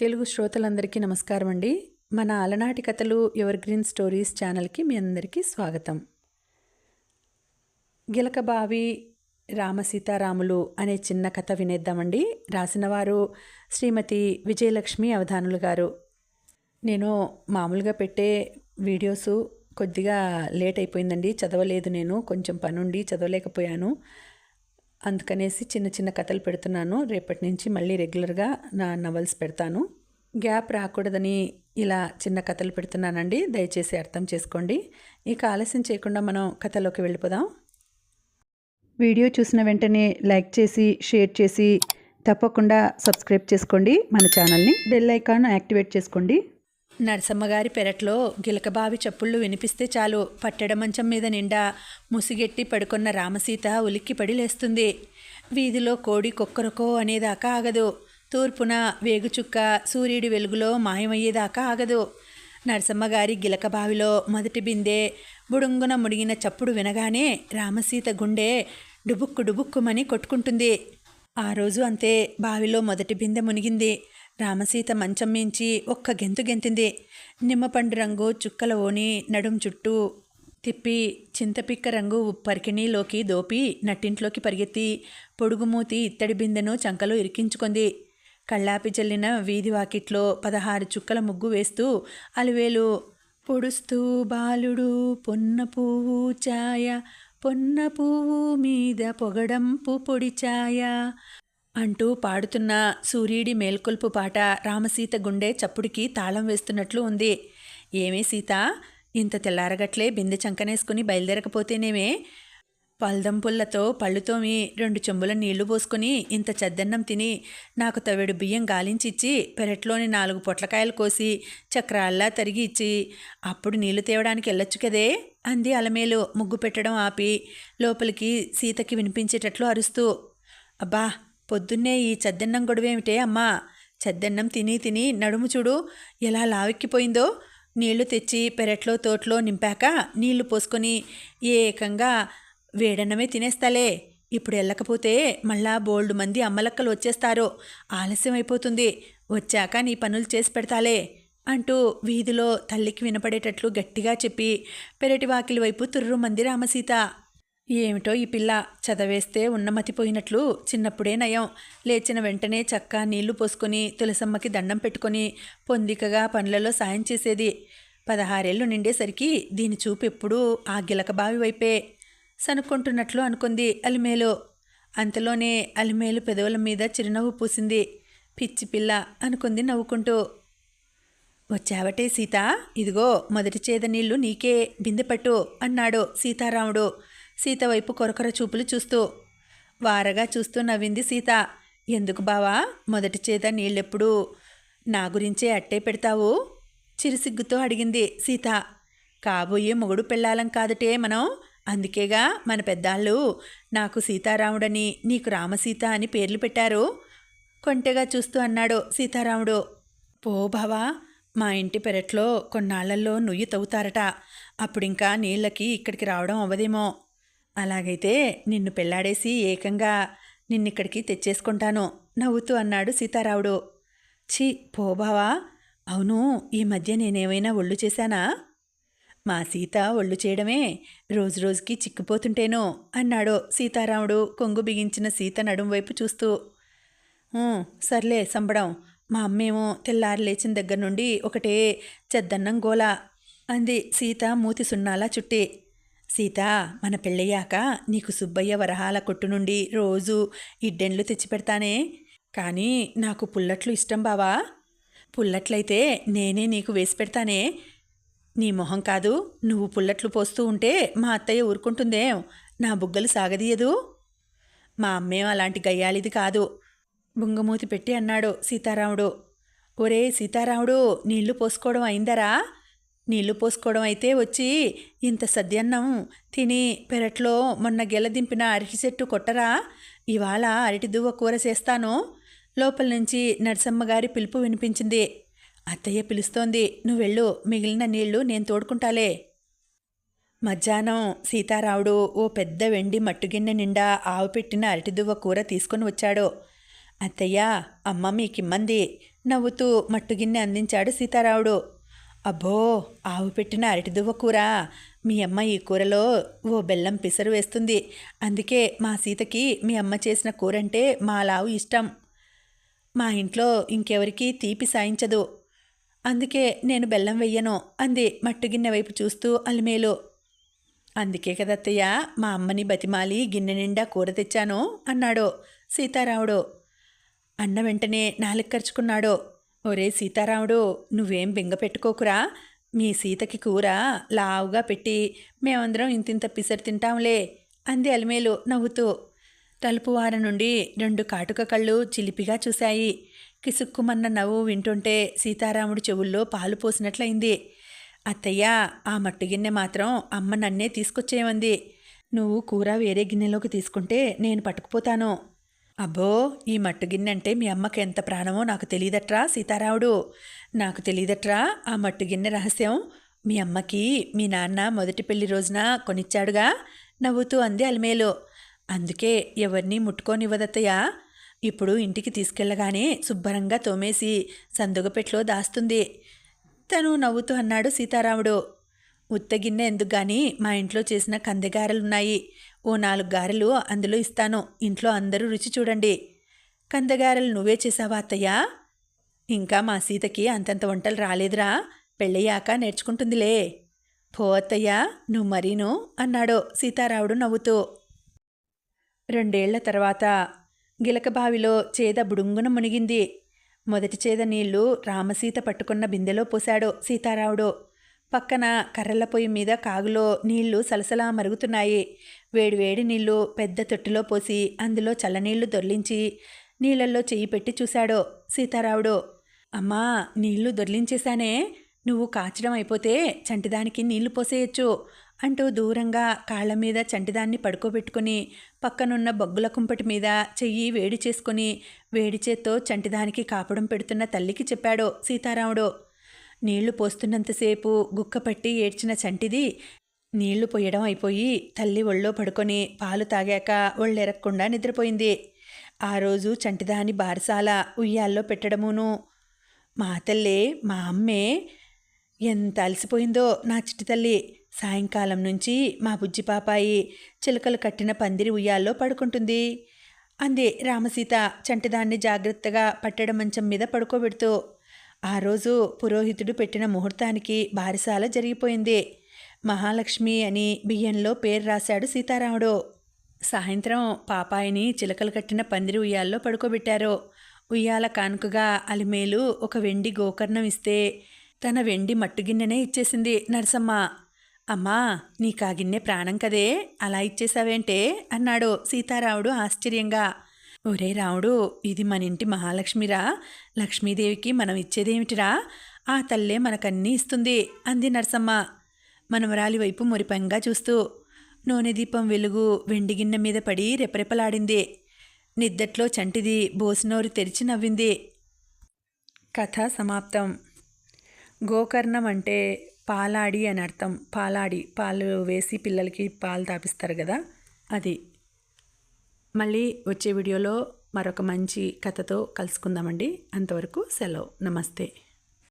తెలుగు శ్రోతలందరికీ నమస్కారం అండి మన అలనాటి కథలు ఎవర్ గ్రీన్ స్టోరీస్ ఛానల్కి మీ అందరికీ స్వాగతం. గిలకబావి రామసీతారాములు అనే చిన్న కథ వినేద్దామండి. రాసినవారు శ్రీమతి విజయలక్ష్మి అవధానులు గారు. నేను మామూలుగా పెట్టే వీడియోసు కొద్దిగా లేట్ అయిపోయిందండి. చదవలేదు నేను. కొంచెం పనుండి చదవలేకపోయాను. అందుకనేసి చిన్న చిన్న కథలు పెడుతున్నాను. రేపటి నుంచి మళ్ళీ రెగ్యులర్గా నా నవల్స్ పెడతాను. గ్యాప్ రాకూడదని ఇలా చిన్న కథలు పెడుతున్నానండి. దయచేసి అర్థం చేసుకోండి. ఇక ఆలస్యం చేయకుండా మనం కథలోకి వెళ్ళిపోదాం. వీడియో చూసిన వెంటనే లైక్ చేసి షేర్ చేసి తప్పకుండా సబ్స్క్రైబ్ చేసుకోండి. మన ఛానల్ని బెల్ ఐకాన్ యాక్టివేట్ చేసుకోండి. నరసమ్మగారి పెరట్లో గిలకబావి చప్పుళ్ళు వినిపిస్తే చాలు. పట్టెడ మంచం మీద నిండా ముసిగెట్టి పడుకున్న రామసీత ఉలిక్కిపడి లేస్తుంది. వీధిలో కోడి కొక్కరకో అనేదాకా ఆగదు. తూర్పున వేగుచుక్క సూర్యుడి వెలుగులో మాయమయ్యేదాకా ఆగదు. నరసమ్మగారి గిలకబావిలో మొదటి బిందె బుడుంగున ముడిగిన చప్పుడు వినగానే రామసీత గుండె డుబుక్కు డుబుక్కుమని కొట్టుకుంటుంది. ఆ రోజు అంతే బావిలో మొదటి బిందె మునిగింది. రామసీత మంచం మించి ఒక్క గెంతు గెంతింది. నిమ్మపండు రంగు చుక్కల ఓని నడుం చుట్టూ తిప్పి చింతపిక్క రంగు పరికిణీలోకి దోపి నట్టింట్లోకి పరిగెత్తి పొడుగుమూతి ఇత్తడి బిందెను చంకలో ఇరికించుకుంది. కళ్ళాపి చెల్లిన వీధి వాకిట్లో పదహారు చుక్కల ముగ్గు వేస్తూ అలివేలు పొడుస్తూ బాలుడు పొన్న పువ్వు ఛాయ పొన్న పువ్వు మీద పొగడంపు పొడి ఛాయ అంటూ పాడుతున్న సూర్యుడి మేల్కొల్పు పాట రామసీత గుండె చప్పుడికి తాళం వేస్తున్నట్లు ఉంది. ఏమే సీత? ఇంత తెల్లారగట్లే బిందె చంకనేసుకుని బయలుదేరకపోతేనేమే? పల్దంపుల్లతో పళ్ళుతోమి రెండు చెంబుల నీళ్ళు పోసుకుని ఇంత చెద్దన్నం తిని నాకు తవెడు బియ్యం గాలించిచ్చి పెరట్లోని నాలుగు పొట్లకాయలు కోసి చక్రాల్లా తరిగి ఇచ్చి అప్పుడు నీళ్ళు తేవడానికి వెళ్ళొచ్చు కదే? అంది అలమేలు ముగ్గు పెట్టడం ఆపి లోపలికి సీతకి వినిపించేటట్లు అరుస్తూ. అబ్బా పొద్దున్నే ఈ చద్దన్నం గొడవేమిటే అమ్మా? చద్దన్నం తిని తిని నడుము చూడు ఎలా లావెక్కిపోయిందో. నీళ్ళు తెచ్చి పెరట్లో తోటలో నింపాక నీళ్ళు పోసుకొని ఏకంగా వేడన్నమే తినేస్తాలే. ఇప్పుడు వెళ్ళకపోతే మళ్ళా బోల్డు మంది అమ్మలక్కలు వచ్చేస్తారో. ఆలస్యం అయిపోతుంది. వచ్చాక నీ పనులు చేసి పెడతాలే అంటూ వీధిలో తల్లికి వినపడేటట్లు గట్టిగా చెప్పి పెరటి వాకిలి వైపు తుర్రుమంది రామసీత ఏమిటో ఈ పిల్ల చదవేస్తే ఉన్నమతిపోయినట్లు చిన్నప్పుడే నయం. లేచిన వెంటనే చక్క నీళ్ళు పోసుకొని తులసమ్మకి దండం పెట్టుకొని పొందికగా పనులలో సాయం చేసేది. పదహారేళ్ళు నిండేసరికి దీని చూపు ఎప్పుడూ ఆ గిలకబావి వైపే. సనుక్కుంటున్నట్లు అనుకుంది అలిమేలు. అంతలోనే అలిమేలు పెదవుల మీద చిరునవ్వు పూసింది. పిచ్చి పిల్ల అనుకుంది నవ్వుకుంటూ. వచ్చావటే సీత? ఇదిగో మొదటి చేద నీళ్ళు నీకే బిందె పట్టు అన్నాడు సీతారాముడు. సీత వైపు కొరకొర చూపులు చూస్తూ వారగా చూస్తూ నవ్వింది సీత. ఎందుకు బావా? మొదటి చేత నీళ్ళెప్పుడు నా గురించే అట్టే పెడతావు? చిరుసిగ్గుతో అడిగింది సీత. కాబోయే మొగుడు పెళ్ళాలం కాదటే మనం. అందుకేగా మన పెద్దాళ్ళు నాకు సీతారాముడని నీకు రామసీత అని పేర్లు పెట్టారు. కొంటెగా చూస్తూ అన్నాడు సీతారాముడు. పో బావా మా ఇంటి పెరట్లో కొన్నాళ్ళలో నుయ్యి తవ్వుతారట. అప్పుడింకా నీళ్ళకి ఇక్కడికి రావడం అవ్వదేమో. అలాగైతే నిన్ను పెళ్ళాడేసి ఏకంగా నిన్నిక్కడికి తెచ్చేసుకుంటాను నవ్వుతూ అన్నాడు సీతారావుడు ఛీ పోబావా అవును ఈ మధ్య నేనేమైనా ఒళ్ళు చేశానా? మా సీత ఒళ్ళు చేయడమే రోజు రోజుకి చిక్కిపోతుంటేనో అన్నాడు సీతారాముడు కొంగు బిగించిన సీత నడుం వైపు చూస్తూ. సర్లే సంబడం మా అమ్మేమో తెల్లారి లేచిన దగ్గర నుండి ఒకటే చెద్దన్నం గోల అంది సీత మూతి సున్నాలా చుట్టి. సీత మన పెళ్ళయ్యాక నీకు సుబ్బయ్య వరహాల కొట్టు నుండి రోజు ఇడ్డెండ్లు తెచ్చిపెడతానే. కానీ నాకు పుల్లట్లు ఇష్టం బావా. పుల్లట్లయితే నేనే నీకు వేసి పెడతానే. నీ మొహం కాదు నువ్వు పుల్లట్లు పోస్తూ ఉంటే మా అత్తయ్య ఊరుకుంటుందే? నా బుగ్గలు సాగదీయదు. మా అమ్మేం అలాంటి గయ్యాలిది కాదు. బుంగమూతి పెట్టి అన్నాడు సీతారాముడు. ఒరే సీతారాముడు నీళ్ళు పోసుకోవడం అయిందరా? నీళ్ళు పోసుకోవడం అయితే వచ్చి ఇంత సద్యన్నం తిని పెరట్లో మొన్న గెల దింపిన అరటి చెట్టు కొట్టరా? ఇవాళ అరటి దువ్వ కూర చేస్తాను. లోపల నుంచి నరసమ్మగారి పిలుపు వినిపించింది. అత్తయ్య పిలుస్తోంది నువ్వెళ్ళు మిగిలిన నీళ్ళు నేను తోడుకుంటాలే. మధ్యాహ్నం సీతారావుడు ఓ పెద్ద వెండి మట్టుగిన్నె నిండా ఆవు పెట్టిన అరటిదువ్వ కూర తీసుకొని వచ్చాడు. అత్తయ్య అమ్మ మీకిమ్మంది నవ్వుతూ మట్టుగిన్నె అందించాడు సీతారాముడు. అబ్బో ఆవు పెట్టిన అరటిదువ్వ కూర. మీ అమ్మ ఈ కూరలో ఓ బెల్లం పిసరు వేస్తుంది. అందుకే మా సీతకి మీ అమ్మ చేసిన కూర అంటే మా లావు ఇష్టం. మా ఇంట్లో ఇంకెవరికీ తీపి సాయించదు. అందుకే నేను బెల్లం వెయ్యను అంది మట్టుగిన్నె వైపు చూస్తూ అలిమేలు. అందుకే కదత్తయ్య మా అమ్మని బతిమాలి గిన్నె నిండా కూర తెచ్చాను అన్నాడు సీతారావుడు అన్న వెంటనే నాలుగు ఖర్చుకున్నాడు ఒరే సీతారాముడు నువ్వేం బెంగ పెట్టుకోకురా. మీ సీతకి కూర లావుగా పెట్టి మేమందరం ఇంతింత పిసరు తింటాంలే అంది అలిమేలు నవ్వుతూ. తలుపువార నుండి రెండు కాటుక కళ్ళు చిలిపిగా చూశాయి. కిసుక్కుమన్న నవ్వు వింటుంటే సీతారాముడు చెవుల్లో పాలు పోసినట్లయింది. అత్తయ్య ఆ మట్టు గిన్నె మాత్రం అమ్మ నన్నే తీసుకొచ్చేయమంది. నువ్వు కూర వేరే గిన్నెలోకి తీసుకుంటే నేను పట్టుకుపోతాను. అబ్బో ఈ మట్టు గిన్నె అంటే మీ అమ్మకి ఎంత ప్రాణమో నాకు తెలియదట్రా సీతారాముడు. నాకు తెలియదట్రా ఆ మట్టు గిన్నె రహస్యం. మీ అమ్మకి మీ నాన్న మొదటి పెళ్ళి రోజున కొనిచ్చాడుగా నవ్వుతూ అంది అలమేలు. అందుకే ఎవరిని ముట్టుకోనివ్వదత్తయ్యా. ఇప్పుడు ఇంటికి తీసుకెళ్ళగానే శుభ్రంగా తోమేసి సందుగపెట్లో దాస్తుంది. తను నవ్వుతూ అన్నాడు సీతారాముడు. ఉత్తగిన్నె ఎందుకు గాని మా ఇంట్లో చేసిన కందెగారలున్నాయి. ఓ నాలుగు గారెలు అందులో ఇస్తాను. ఇంట్లో అందరూ రుచి చూడండి. కందగారెలు నువ్వే చేసావా అత్తయ్యా? ఇంకా మా సీతకి అంతంత వంటలు రాలేదురా. పెళ్ళయ్యాక నేర్చుకుంటుందిలే. పో అత్తయ్యా నువ్వు మరీను అన్నాడు సీతారావుడు నవ్వుతూ. రెండేళ్ళ తర్వాత గిలకబావిలో చేద బుడుంగున మునిగింది. మొదటి చేద నీళ్ళు రామసీత పట్టుకున్న బిందెలో పోశాడు సీతారావుడు పక్కన కర్రల పొయ్యి మీద కాగులో నీళ్ళు సలసలా మరుగుతున్నాయి. వేడివేడి నీళ్ళు పెద్ద తొట్టిలో పోసి అందులో చల్లనీళ్ళు దొర్లించి నీళ్ళల్లో చెయ్యి పెట్టి చూశాడు సీతారావుడు అమ్మా నీళ్ళు దొర్లించేశానే. నువ్వు కాచడం అయిపోతే చంటిదానికి నీళ్ళు పోసేయచ్చు అంటూ దూరంగా కాళ్ళ మీద చంటిదాన్ని పడుకోబెట్టుకుని పక్కనున్న బొగ్గుల కుంపటి మీద చెయ్యి వేడి చేసుకుని వేడి చేత్తో చంటిదానికి కాపడం పెడుతున్న తల్లికి చెప్పాడు సీతారాముడు. నీళ్ళు పోస్తున్నంతసేపు గుక్కపట్టి ఏడ్చిన చంటిది నీళ్ళు పోయడం అయిపోయి తల్లి ఒళ్ళో పడుకొని పాలు తాగాక ఒళ్ళెరక్కుండా నిద్రపోయింది. ఆ రోజు చంటిదాని బారసాల ఉయ్యాల్లో పెట్టడమును మా తల్లే మా అమ్మే ఎంత అలసిపోయిందో నా చిట్టి తల్లి. సాయంకాలం నుంచి మా బుజ్జి పాపాయి చిలకలు కట్టిన పందిరి ఉయ్యాల్లో పడుకుంటుంది. అంది రామసీత చంటిదాన్ని జాగ్రత్తగా పట్టడం మంచం మీద పడుకోబెడుతూ ఆ రోజు పురోహితుడు పెట్టిన ముహూర్తానికి బారిసాల జరిగిపోయింది. మహాలక్ష్మి అని బియ్యంలో పేరు రాశాడు సీతారాముడు. సాయంత్రం పాపాయిని చిలకలు కట్టిన పందిరి ఉయ్యాల్లో పడుకోబెట్టారు. ఉయ్యాల కానుకగా అలిమేలు ఒక వెండి గోకర్ణం ఇస్తే తన వెండి మట్టుగిన్నెనే ఇచ్చేసింది నరసమ్మ. అమ్మా నీకా గిన్నె ప్రాణం కదే? అలా ఇచ్చేసావేంటే? అన్నాడు సీతారాముడు ఆశ్చర్యంగా. ఒరే రాముడు ఇది మన ఇంటి మహాలక్ష్మిరా. లక్ష్మీదేవికి మనం ఇచ్చేదేమిటిరా? ఆ తల్లే మనకన్నీ ఇస్తుంది అంది నరసమ్మ. మనవరాలి వైపు మురిపంగా చూస్తూ నూనె దీపం వెలుగు వెండి గిన్నె మీద పడి రెపరెపలాడింది. నిద్దట్లో చంటిది బోసినోరు తెరిచి నవ్వింది. కథ సమాప్తం. గోకర్ణం అంటే పాలాడి అని అర్థం పాలాడి పాలు వేసి పిల్లలకి పాలు తాపిస్తారు కదా? అది. మళ్ళీ వచ్చే వీడియోలో మరొక మంచి కథతో కలుసుకుందామండి. అంతవరకు సెలవు. నమస్తే.